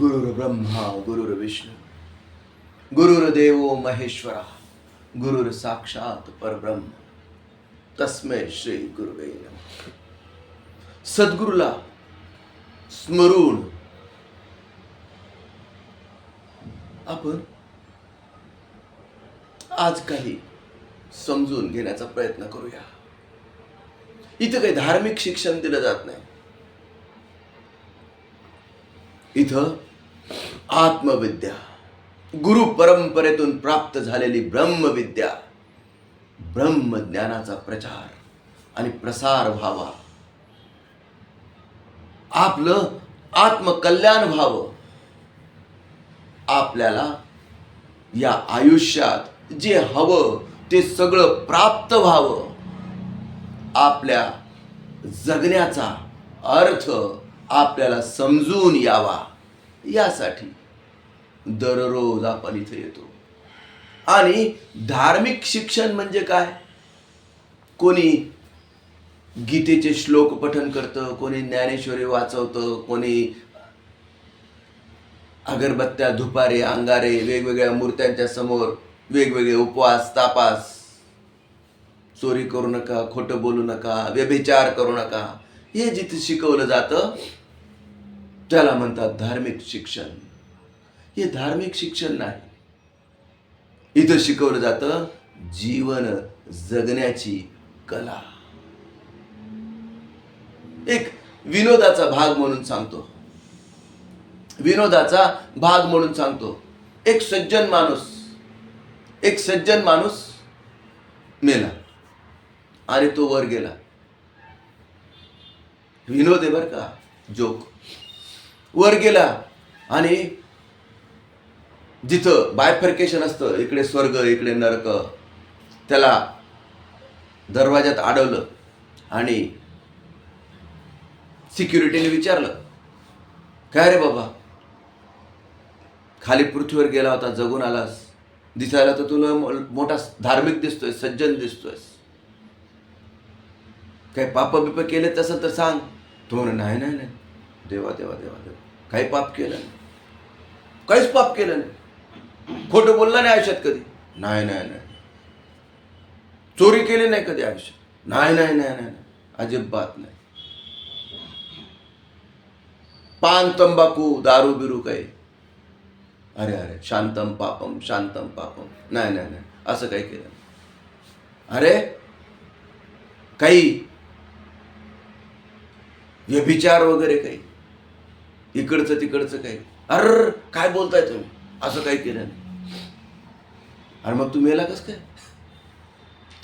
गुरुर्ब्रह्मा गुरुर्विष्णू गुरुर्देवो महेश्वरा गुरुर साक्षात परब्रह्म. तस्मै श्री गुरुवे नमः. सद्गुरूला स्मरून आपण आज काही समजून घेण्याचा प्रयत्न करूया. इथं काही धार्मिक शिक्षण दिलं जात नाही. इथं आत्मविद्या गुरु परंपरेतून प्राप्त झालेली ब्रह्मविद्या ब्रह्मज्ञानाचा प्रचार आणि प्रसार व्हावा. आपलं आत्मकल्याण व्हावं. आपल्याला या आयुष्यात जे हवं ते सगळं प्राप्त व्हावं. आपल्या जगण्याचा अर्थ आपल्याला समजून यावा. यासाठी दररोज आपण इथे येतो. आणि धार्मिक शिक्षण म्हणजे काय? कोणी गीतेचे श्लोक पठन करतं कोणी ज्ञानेश्वरी वाचवतं कोणी अगरबत्त्या धुपारे अंगारे वेगवेगळ्या मूर्त्यांच्या समोर वेगवेगळे उपवास तापास. चोरी करू नका खोटं बोलू नका व्यभिचार करू नका. हे जिथे शिकवलं जातं त्याला म्हणतात धार्मिक शिक्षण. हे धार्मिक शिक्षण नाही. इथं शिकवलं जातं जीवन जगण्याची कला. एक विनोदाचा भाग म्हणून सांगतो. विनोदाचा भाग म्हणून सांगतो. एक सज्जन माणूस एक सज्जन माणूस मेला. आणि तो वर गेला. विनोद आहे बरं का जोक. वर गेला आणि जिथं बायफर्केशन असतं इकडे स्वर्ग इकडे नरक त्याला दरवाज्यात अडवलं आणि सिक्युरिटीने विचारलं काय रे बाबा? खाली पृथ्वीवर गेला होता जगून आलास. दिसायला तर तुला मोठा धार्मिक दिसतोय सज्जन दिसतोय काय पाप बिप केले तसं तर सांग. तो म्हणे नाही नाही नाही. देवा देवा देवा देवा. काही पाप केलं नाही. काहीच पाप केलं नाही. खोटं बोलला नाही आयुष्यात कधी. नाही नाही नाही. चोरी केली नाही कधी आयुष्यात. नाही नाही नाही नाही नाही. अजिबात नाही. पान तंबाखू दारू बिरू काही. अरे अरे शांतम पापम शांतम पापम. नाही नाही नाही. असं काही केलं नाही. अरे काही व्यभिचार वगैरे काही. इकडचं तिकडचं काही. अर काय बोलताय तुम्ही? असं काही केलं नाही. अरे मग तू मेला कस काय?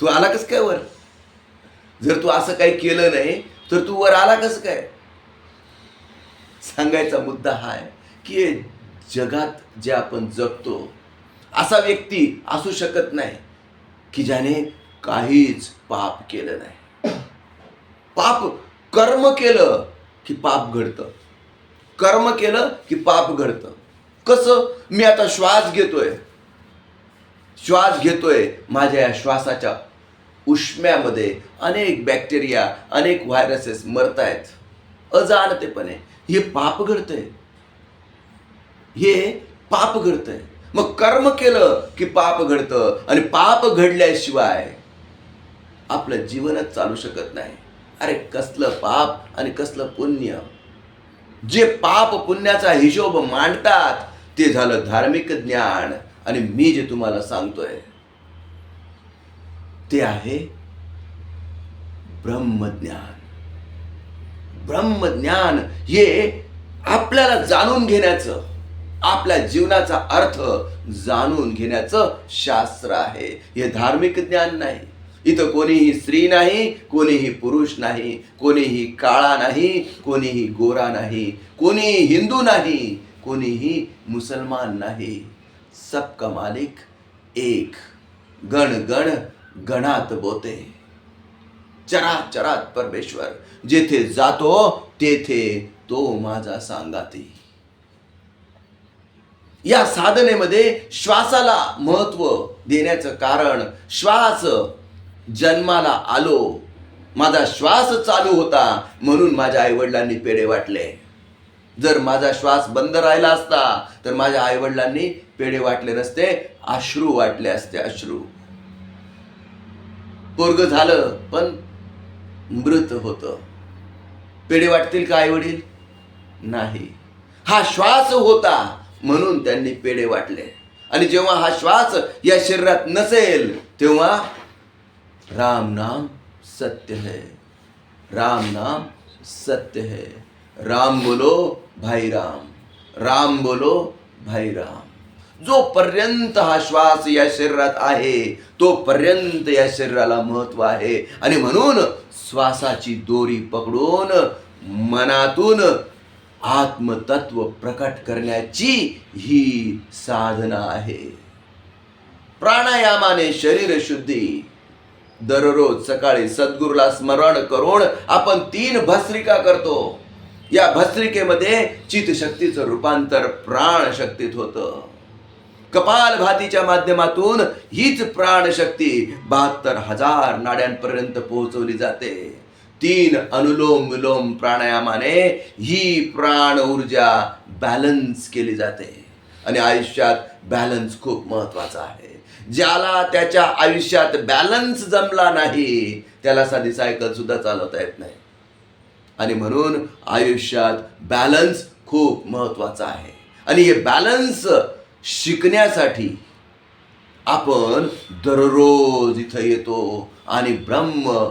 तू आला कस काय वर? जर तू असं काही केलं नाही तर तू वर आला कस काय? सांगायचा मुद्दा हा आहे की जगात जे आपण जगतो असा व्यक्ती असू शकत नाही की ज्याने काहीच पाप केलं नाही. पाप कर्म केलं की पाप घडतं. कर्म केलं की पाप घडतं. कसं? मी आता श्वास घेतोय. श्वास घेतोय माझ्या या श्वासाच्या उष्म्यामध्ये अनेक बॅक्टेरिया अनेक व्हायरसेस मरत आहेत अजाणतेपणे हे पाप घडतंय. हे पाप घडतंय. मग कर्म केलं की पाप घडतं आणि पाप घडल्याशिवाय आपलं जीवनच चालू शकत नाही. अरे कसलं पाप आणि कसलं पुण्य. जे पाप पुण्याचा हिशोब मांडतात ते झालं धार्मिक ज्ञान आणि मी जे तुम्हाला सांगतोय ते आहे ब्रह्मज्ञान. ब्रह्मज्ञान हे आपल्याला जाणून घेण्याचं आपल्या जीवनाचा अर्थ जाणून घेण्याचं शास्त्र आहे. हे धार्मिक ज्ञान नाही. इथं कोणीही स्त्री नाही कोणीही पुरुष नाही कोणीही काळा नाही कोणीही गोरा नाही कोणीही हिंदू नाही कोणीही मुसलमान नाही. सबका मालिक एक. गण गण गणात बोते. चरात चरात परमेश्वर जेथे जातो तेथे तो माझा सांगाती. या साधनेमध्ये श्वासाला महत्त्व देण्याचं कारण श्वास जन्माला आलो. माझा श्वास चालू होता म्हणून माझ्या आईवडिलांनी पेढे वाटले. जर माझा श्वास बंद राहिला असता तर माझ्या आईवडिलांनी पेढे वाटले नसते अश्रू वाटले असते अश्रू. पोरग झालं पण मृत होतं. पेढे वाटतील का आई वडील नाही. हा श्वास होता म्हणून त्यांनी पेढे वाटले. आणि जेव्हा हा श्वास या शरीरात नसेल तेव्हा राम नाम सत्य है। राम नाम सत्य है। राम बोलो भाई राम। राम बोलो भाई राम। जोपर्यंत हा श्वास या शरीरात आहे तोपर्यंत या शरीराला महत्त्व आहे. आणि म्हणून श्वासाची दोरी पकडून मनातून आत्मतत्व प्रकट करण्याची ही साधना आहे. प्राणायामाने शरीर शुद्धी दररोज सकाळी सद्गुरूला स्मरण करून आपण तीन भस्त्रिका करतो. या भस्त्रिकेमध्ये चितशक्तीचं रूपांतर प्राणशक्तीत होतं. कपाल भातीच्या माध्यमातून हीच प्राणशक्ती बहात्तर हजार नाड्यांपर्यंत पोहोचवली जाते. तीन अनुलोम विलोम प्राणायामाने ही प्राण ऊर्जा बॅलन्स केली जाते. आणि आयुष्यात बॅलन्स खूप महत्त्वाचा आहे. ज्याला त्याच्या आयुष्यात बॅलन्स जमला नाही त्याला साधी सायकल सुद्धा चालवता येत नाही. आणि म्हणून आयुष्यात बॅलन्स खूप महत्त्वाचा आहे. आणि हे बॅलन्स शिकण्यासाठी आपण दररोज इथं येतो आणि ब्रह्म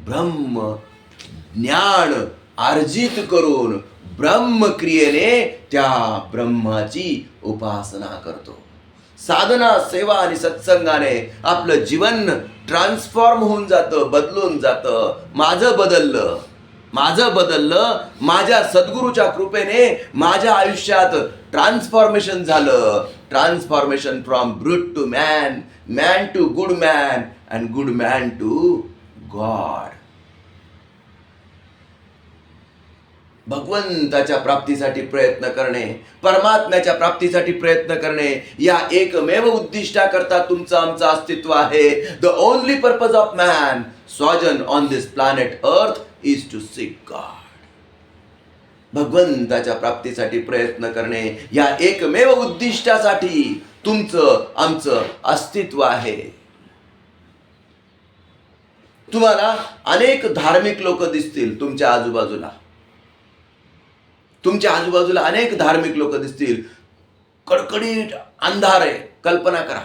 ब्रह्म ज्ञान अर्जित करून ब्रह्मक्रियेने त्या ब्रह्माची उपासना करतो. साधना सेवा आणि सत्संगाने आपलं जीवन ट्रान्सफॉर्म होऊन जातं बदलून जातं. माझं बदललं. माझं बदललं माझ्या सद्गुरूच्या कृपेने माझ्या आयुष्यात ट्रान्सफॉर्मेशन झालं. Transformation from brute to man man to good man and good man to god भगवंताच्या प्राप्तीसाठी प्रयत्न करणे परमात्म्याच्या प्राप्तीसाठी प्रयत्न करणे या एकमेव उद्दिष्टाकरता तुमचं आमचं अस्तित्व आहे. The only purpose of man sojourn on this planet Earth is to seek God भगवंताच्या प्राप्तीसाठी प्रयत्न करणे या एकमेव उद्दिष्टासाठी तुमचं आमचं अस्तित्व आहे. तुम्हाला अनेक धार्मिक लोक दिसतील तुमच्या आजूबाजूला. तुमच्या आजूबाजूला अनेक धार्मिक लोक दिसतील कडकडीट अंधार आहे कल्पना करा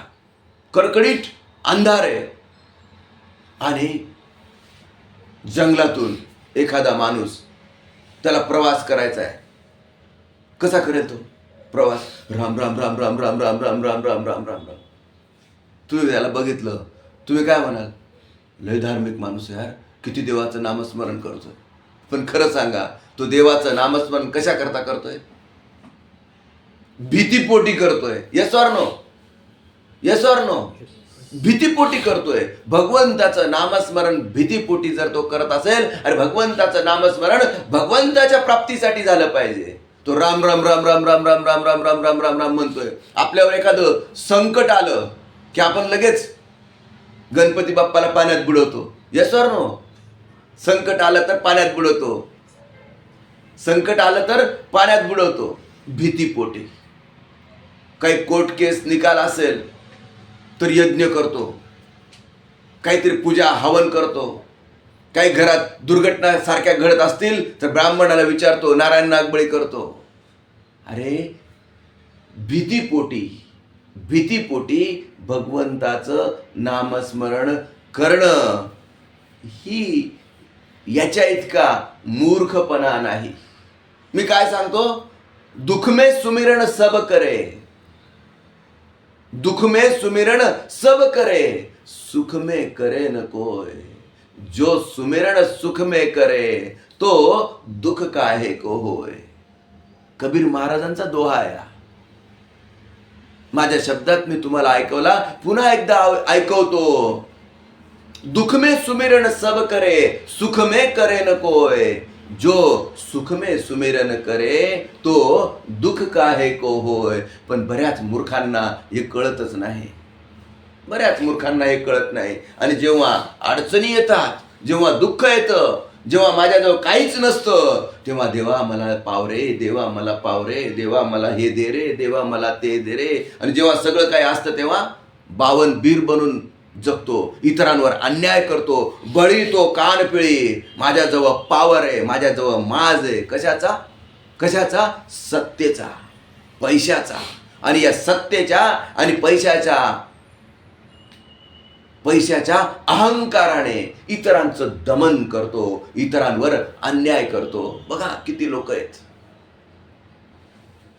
कडकडीट अंधार आहे आणि जंगलातून एखादा माणूस त्याला प्रवास करायचा आहे कसा करेल तो प्रवास राम राम राम राम राम राम राम राम राम राम राम राम तुम्ही त्याला बघितलं तुम्ही काय म्हणाल लय धार्मिक माणूस यार किती देवाचं नामस्मरण करतो पण खरं सांगा तो देवाचं नामस्मरण कशा करता करतोय भीतीपोटी करतोय yes or no yes or no भीतीपोटी करतोय भगवंताचं नामस्मरण भीतीपोटी जर तो करत असेल आणि भगवंताचं नामस्मरण भगवंताच्या प्राप्तीसाठी झालं पाहिजे तो राम राम राम राम राम राम राम राम राम राम राम राम म्हणतोय आपल्यावर एखादं संकट आलं की आपण लगेच गणपती बाप्पाला पाण्यात बुडवतो यस ऑर नो संकट आलं तर पाण्यात बुडवतो. संकट आलं तर पाण्यात बुडवतो. भीतीपोटी काही कोर्ट केस निकाल असेल तर यज्ञ करतो. काहीतरी पूजा हवन करतो. काही घरात दुर्घटना सारख्या घडत असतील तर ब्राह्मणाला विचारतो नारायण नागबळी करतो. अरे भीतीपोटी भीतीपोटी भगवंताचं नामस्मरण करणं. ही याच्या इतका मूर्खपणा नाही. मी काय सांगतो? दुखमे सुमिरण सब करे. दुखमे सुमिरण सब करे. सुख में करे न कोय. जो सुमिरण सुख में करे तो दुख काहे को होय? कबीर महाराजांचा दोहा आहे माझ्या शब्दात मी तुम्हाला ऐकवला पुन्हा एकदा ऐकवतो. दुख में सुमिरन सब करे सुख में करे न कोय जो सुख में सुमिरन करे तो दुःख काहे को होय पण बऱ्याच मूर्खांना हे कळतच नाही. बऱ्याच मूर्खांना हे कळत नाही. आणि जेव्हा अडचणी येतात जेव्हा दुःख येतं जेव्हा माझ्याजवळ काहीच नसतं तेव्हा देवा मला पावरे देवा मला पाव रे देवा मला हे दे रे देवा मला ते दे रे. आणि जेव्हा सगळं काही असतं तेव्हा बावन बीर बनून जगतो इतरांवर अन्याय करतो बळीतो कानपिळी. माझ्याजवळ पावर आहे माझ्याजवळ माज आहे. कशाचा? कशाचा? सत्तेचा पैशाचा. आणि या सत्तेच्या आणि पैशाच्या पैशाच्या अहंकाराने इतरांचं दमन करतो इतरांवर अन्याय करतो. बघा किती लोक आहेत.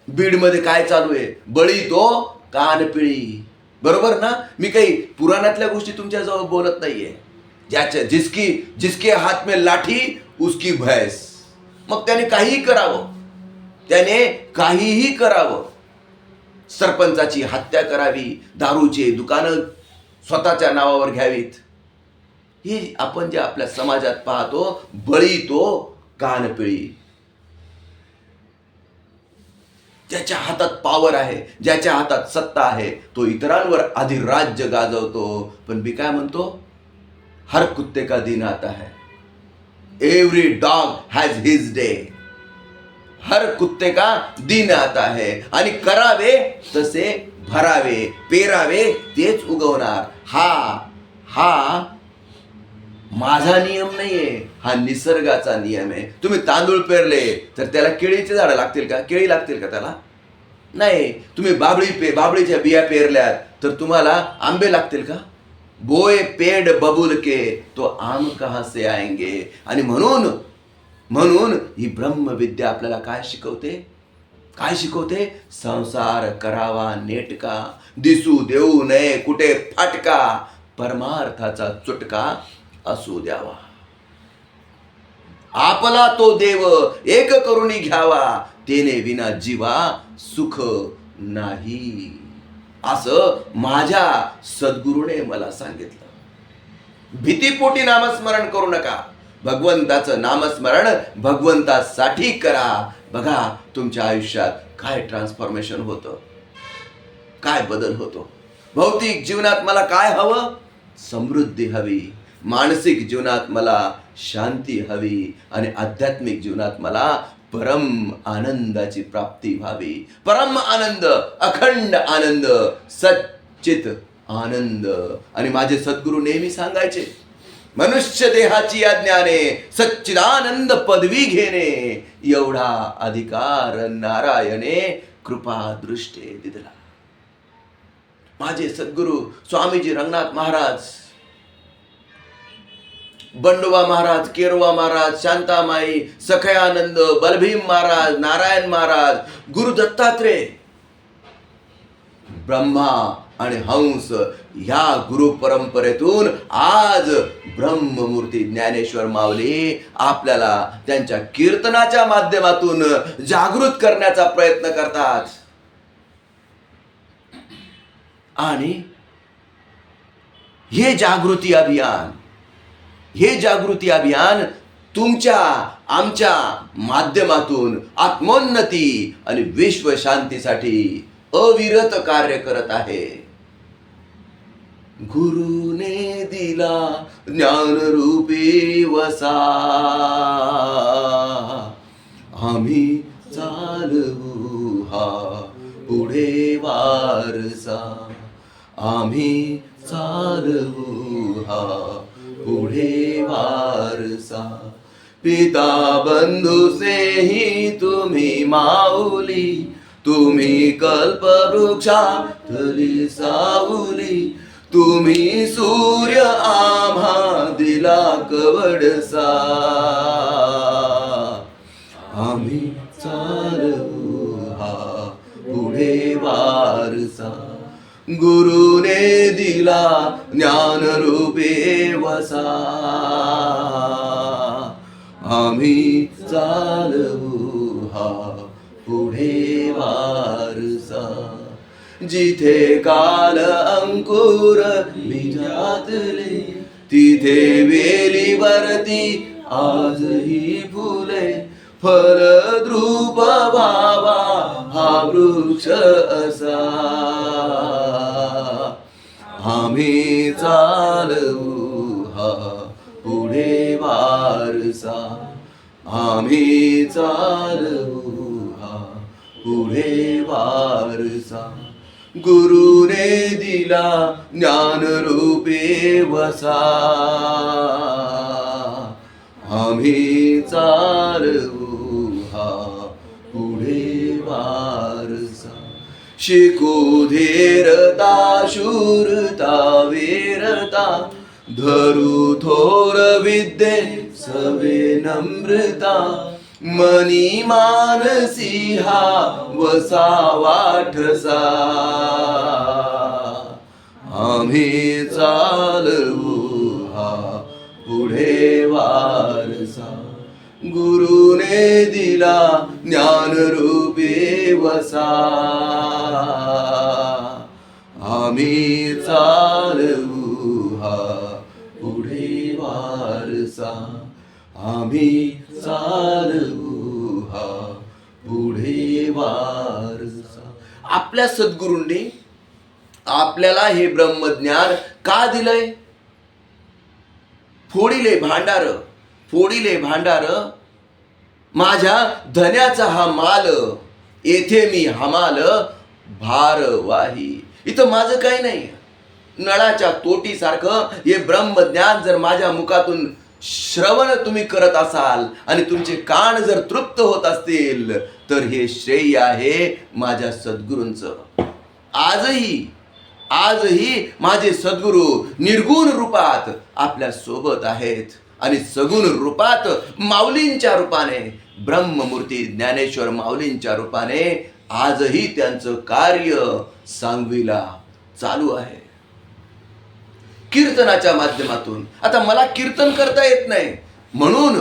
बीडमध्ये काय चालू आहे? बळी तो कानपिळी. बरोबर ना? मी काही पुराणातल्या गोष्टी तुमच्याजवळ बोलत नाहीये. ज्याच्या जिसकी जिसके हात में लाठी उसकी भैंस. मग त्याने काहीही करावं. त्याने काहीही करावं. सरपंचाची हत्या करावी दारूचे दुकानं स्वतःच्या नावावर घ्यावीत. ही आपण जे आपल्या समाजात पाहतो बळी तो कानपिळी. ज्याच्या हातात पावर आहे ज्याच्या हातात सत्ता आहे तो इतरांवर आधी राज्य गाजवतो. पण मी काय म्हणतो? हर कुत्ते का दिन आता है. Every dog has his day हर कुत्ते का दिन आता है. आणि करावे तसे भरावे पेरावे तेच उगवणार. हा हा माझा नियम नाहीये. हा निसर्गाचा नियम आहे. तुम्ही तांदूळ पेरले तर त्याला केळीचे झाडं लागतील का? केळी लागतील का त्याला? नाही. तुम्ही बाबळी पे बाबळीच्या बिया पेरल्यात तर तुम्हाला आंबे लागतील का? बोय पेड बबुल के तो आम कहा से आएंगे? आणि म्हणून म्हणून ही ब्रह्मविद्या आपल्याला काय शिकवते? काय शिकवते? संसार करावा नेटका दिसू देऊ नये कुठे फाटका परमार्थाचा चुटका असू द्यावा. आपला तो देव एक करुणी घ्यावा तेने विना जीवा सुख नाही. असं माझ्या सद्गुरूने मला सांगितलं. भीतीपोटी नामस्मरण करू नका. भगवंताचं नामस्मरण भगवंतासाठी करा. बघा तुमच्या आयुष्यात काय ट्रान्सफॉर्मेशन होतं. काय बदल होतो. भौतिक जीवनात मला काय हवं? समृद्धी हवी. मानसिक जीवनात मला शांती हवी आणि आध्यात्मिक जीवनात मला परम आनंदाची प्राप्ती व्हावी. परम आनंद अखंड आनंद सच्चित आनंद. आणि माझे सद्गुरू नेहमी सांगायचे मनुष्य देहाची या ज्ञाने सच्चिदानंद पदवी घेणे एवढा अधिकार नारायणे कृपा दृष्टे दिदला. माझे सद्गुरू स्वामीजी रंगनाथ महाराज बंडोबा महाराज केरवा महाराज शांतामाई सखयानंद बलभीम महाराज नारायण महाराज गुरु दत्तात्रेय. ब्रह्मा आणि हंस ह्या गुरु परंपरेतून आज ब्रह्ममूर्ती ज्ञानेश्वर माऊली आपल्याला त्यांच्या कीर्तनाच्या माध्यमातून जागृत करण्याचा प्रयत्न करतात. आणि हे जागृती अभियान हे जागृती अभियान तुमच्या आमच्या माध्यमातून आत्मोन्नती आणि विश्व शांतीसाठी अविरत कार्य करत आहे. गुरुने दिला ज्ञानरूपी वसा. आम्ही चालवू हा पुढे वारसा. आम्ही चालवू हा पुढे वारसा. पिता बंधू ही तुम्ही माऊली. तुम्ही कल्पवृक्षा तरी सावली. तुम्ही सूर्य आम्हा दिला कवडसा. आम्ही चालू हा पुढे वारसा. गुरुने दिला ज्ञानरूपे वसा. आम्ही चालवू हा पुढे वारसा. जिथे काल अंकुर बीजातले तिथे वेलीवरती आजही फुले. फल द्रुप बाबा हा वृक्ष असा. आम्ही चालवू हा पुढे वारसा. आम्ही चालू हा पुढे वारसा. गुरुने दिला ज्ञान रूपे वसा. आम्ही चालू शिकू धीरता शूरता वीरता धरू थोर विद्ये सवे नम्रता मनी मानसी हा वसा वाठसा। आम्ही चालवू हा पुढे वार गुरुने दिला ज्ञान रूपे वसा आम्ही चालवू हा पुढे वारसा आम्ही चालवू हा पुढे वारसा आपल्या सद्गुरूंनी आपल्याला हे ब्रह्मज्ञान का दिलंय? फोडिले भांडार फोडिले भांडार माझ्या धन्याचा हा माल येथे मी हमाल भार वाही इथं माझं काही नाही. नळाच्या तोटीसारखं हे ब्रह्मज्ञान जर माझ्या मुखातून श्रवण तुम्ही करत असाल आणि तुमचे कान जर तृप्त होत असतील तर हे श्रेय आहे माझ्या सद्गुरूंचं. आजही आजही माझे सद्गुरू निर्गुण रूपात आपल्यासोबत आहेत आणि सगुण रूपात माऊलींच्या रूपाने ब्रह्ममूर्ती ज्ञानेश्वर माऊलींच्या रूपाने आजही त्यांचं कार्य सांगवीला चालू आहे. कीर्तनाच्या माध्यमातून. आता मला कीर्तन करता येत नाही. म्हणून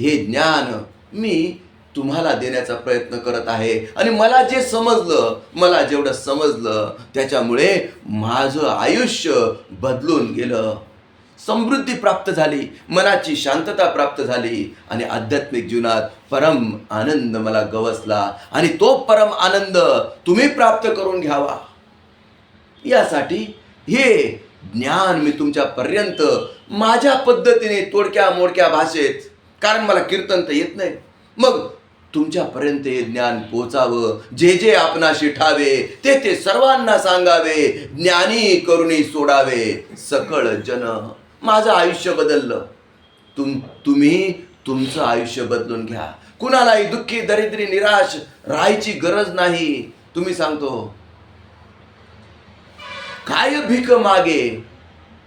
हे ज्ञान मी तुम्हाला देण्याचा प्रयत्न करत आहे. आणि मला जे समजलं मला जेवढं समजलं त्याच्यामुळे माझं आयुष्य बदलून गेलं. समृद्धी प्राप्त झाली मनाची शांतता प्राप्त झाली आणि आध्यात्मिक जीवनात परम आनंद मला गवसला आणि तो परम आनंद तुम्ही प्राप्त करून घ्यावा. यासाठी हे ज्ञान मी तुमच्यापर्यंत माझ्या पद्धतीने तोडक्या मोडक्या भाषेत कारण मला कीर्तन तर येत नाही मग तुमच्यापर्यंत हे ज्ञान पोचावं जे जे आपणाशी ठावे ते ते सर्वांना सांगावे ज्ञानी करुणी सोडावे सकळ जन. माझं आयुष्य बदललं. तुम तुम्ही तुमचं आयुष्य बदलून घ्या. कुणालाही दुःखी दरिद्री निराश राहायची गरज नाही. तुम्ही सांगतो. काय भीक मागे?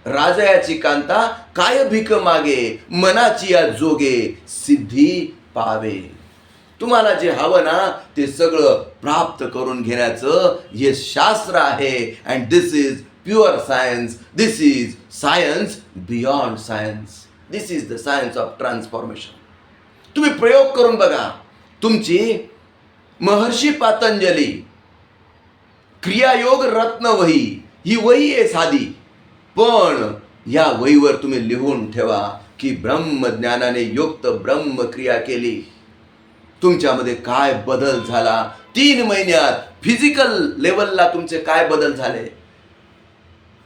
राजयाची कांता काय भीक मागे? मनाची या जोगे सिद्धी पावे. तुम्हाला जे हवं ना ते सगळं प्राप्त करून घेण्याचं हे शास्त्र आहे. And this is pure science this is science beyond science this is the science of transformation तुम्ही प्रयोग करून बघा. तुमची महर्षी पातंजली क्रियायोग रत्न वही ही वही आहे साधी. पण या वहीवर तुम्ही लिहून ठेवा की ब्रह्मज्ञानाने युक्त ब्रह्मक्रिया केली. तुमच्यामध्ये काय बदल झाला? तीन महिन्यात फिजिकल लेवलला तुमचे काय बदल झाले?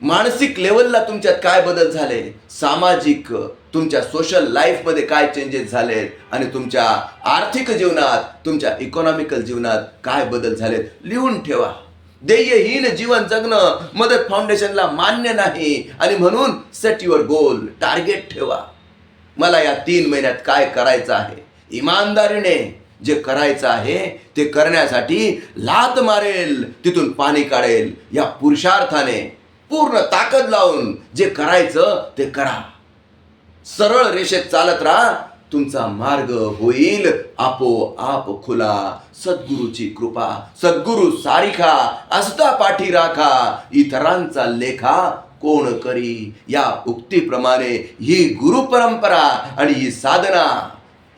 मानसिक लेवलला तुमच्यात काय बदल झाले? सामाजिक तुमच्या सोशल लाईफमध्ये काय चेंजेस झालेत आणि तुमच्या आर्थिक जीवनात तुमच्या इकॉनॉमिकल जीवनात काय बदल झालेत लिहून ठेवा. ध्येयहीन जीवन जगणं मदत फाउंडेशनला मान्य नाही. आणि म्हणून सेट युअर गोल टार्गेट ठेवा. मला या तीन महिन्यात काय करायचं आहे? इमानदारीने जे करायचं आहे ते करण्यासाठी लात मारेल. तिथून पाणी काढेल. या पुरुषार्थाने पूर्ण ताकद लावून जे करायचं ते करा. सरळ रेषेत चालत राहा. तुमचा मार्ग होईल. आपोआप खुला. सद्गुरूची कृपा सद्गुरू सारिखा असता पाठी राखा. इतरांचा लेखा कोण करी? या उक्तीप्रमाणे ही गुरु परंपरा आणि ही साधना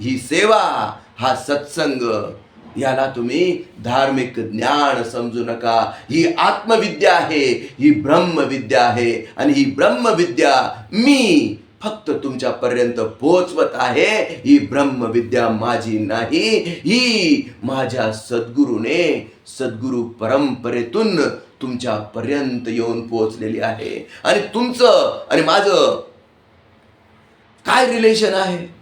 ही सेवा हा सत्संग याला तुम्ही धार्मिक ज्ञान समजू नका. ही आत्मविद्या आहे ही ब्रह्मविद्या आहे. आणि ही ब्रह्मविद्या मी फक्त तुमच्यापर्यंत पोचवत आहे. ही ब्रह्मविद्या माझी नाही. ही माझ्या सद्गुरूने सद्गुरू परंपरेतून तुमच्यापर्यंत येऊन पोचलेली आहे. आणि तुमचं आणि माझं काय रिलेशन आहे?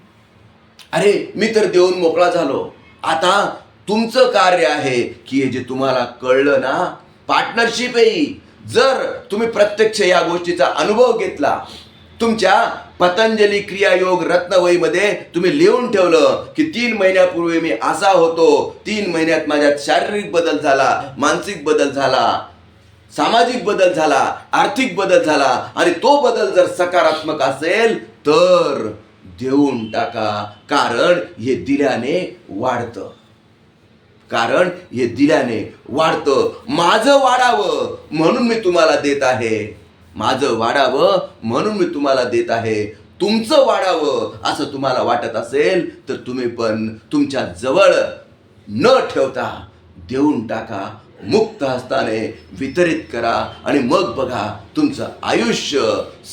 अरे मी तर देऊन मोकळा झालो. आता तुमचं कार्य आहे की हे जे तुम्हाला कळलं ना पार्टनरशिप आहे ही. जर तुम्ही प्रत्यक्ष या गोष्टीचा अनुभव घेतला तुमच्या पतंजली क्रियायोग रत्नवयीमध्ये तुम्ही लिहून ठेवलं की तीन महिन्यापूर्वी मी असा होतो तीन महिन्यात माझ्यात शारीरिक बदल झाला मानसिक बदल झाला सामाजिक बदल झाला आर्थिक बदल झाला आणि तो बदल जर सकारात्मक असेल तर देऊन टाका कारण हे दिल्याने वाढतं कारण हे दिल्याने वाढतं. माझं वाढावं म्हणून मी तुम्हाला देत आहे. माझं वाढावं म्हणून मी तुम्हाला देत आहे. तुमचं वाढावं असं तुम्हाला वाटत असेल तर तुम्ही पण तुमच्या जवळ न ठेवता देऊन टाका. मुक्त हस्ताने वितरित करा आणि मग बघा तुमचं आयुष्य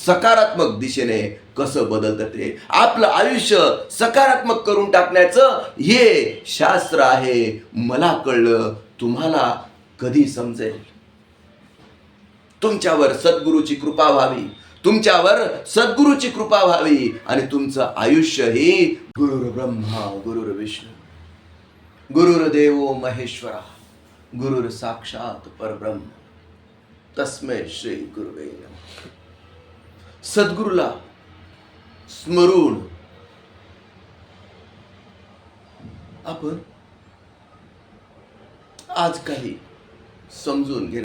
सकारात्मक दिशेने कसं बदलतं ते. आपलं आयुष्य सकारात्मक करून टाकण्याचं हे शास्त्र आहे. मला कळलं तुम्हाला कधी समजेल? तुमच्यावर सद्गुरूची कृपा व्हावी. तुमच्यावर सद्गुरूची कृपा व्हावी आणि तुमचं आयुष्य ही गुरुर ब्रह्मा गुरुर विष्णू. गुरुर्देवो महेश्वरा. गुरुर साक्षात परब्रह्म. तस्मै श्री गुरुवे नमः. सद्गुरूला स्मरून आपण आज काही समजून घे